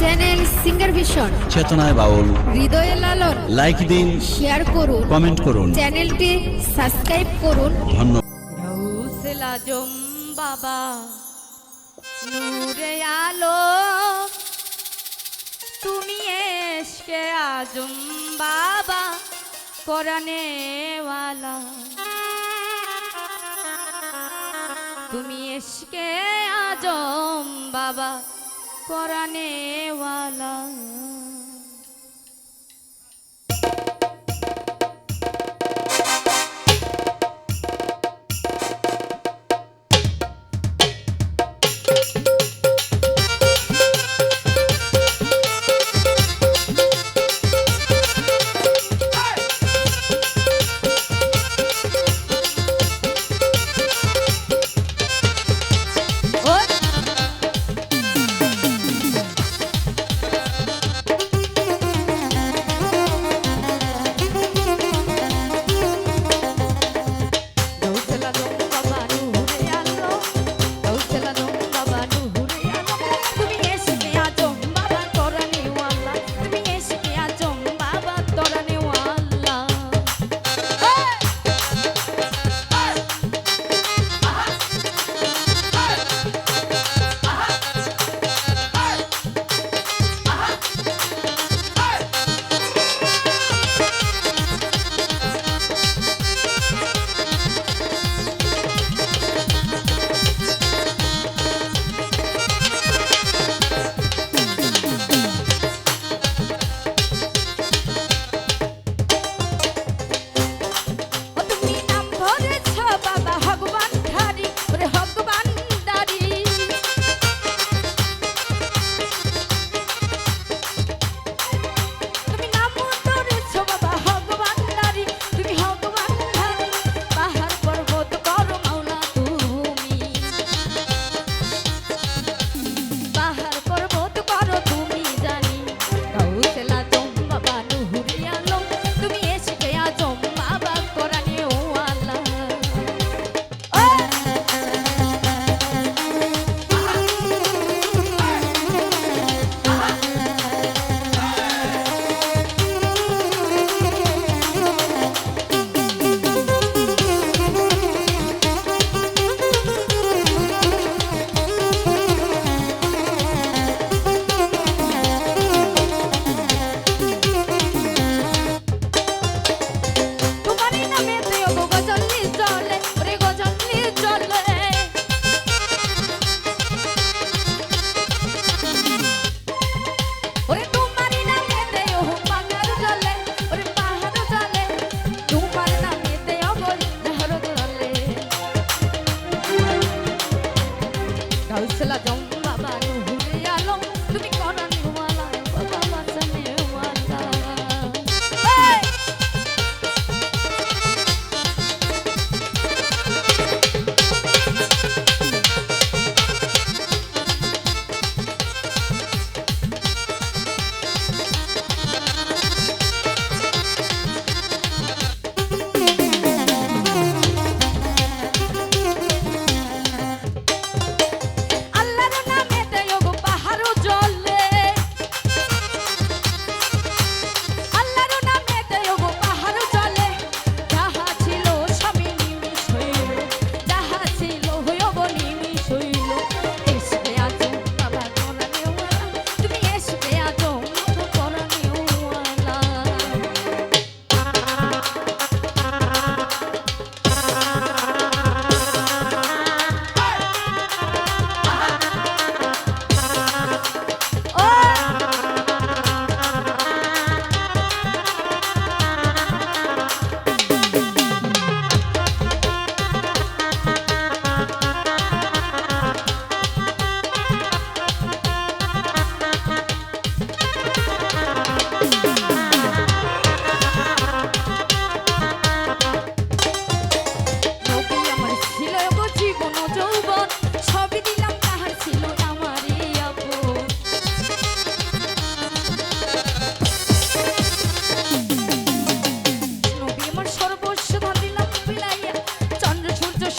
Channel singer vision চেতনায় বাউল হৃদয়ে লালন লাইক দিন শেয়ার করুন কমেন্ট করুন। চ্যানেলটি সাবস্ক্রাইব করুন। ধন্যবাদ। বাবা নূরে আলো। তুমি এসকে আজম বাবা করনেওয়ালা তুমি এসকে আজম বাবা করানেওয়ালা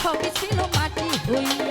Só não bate ruim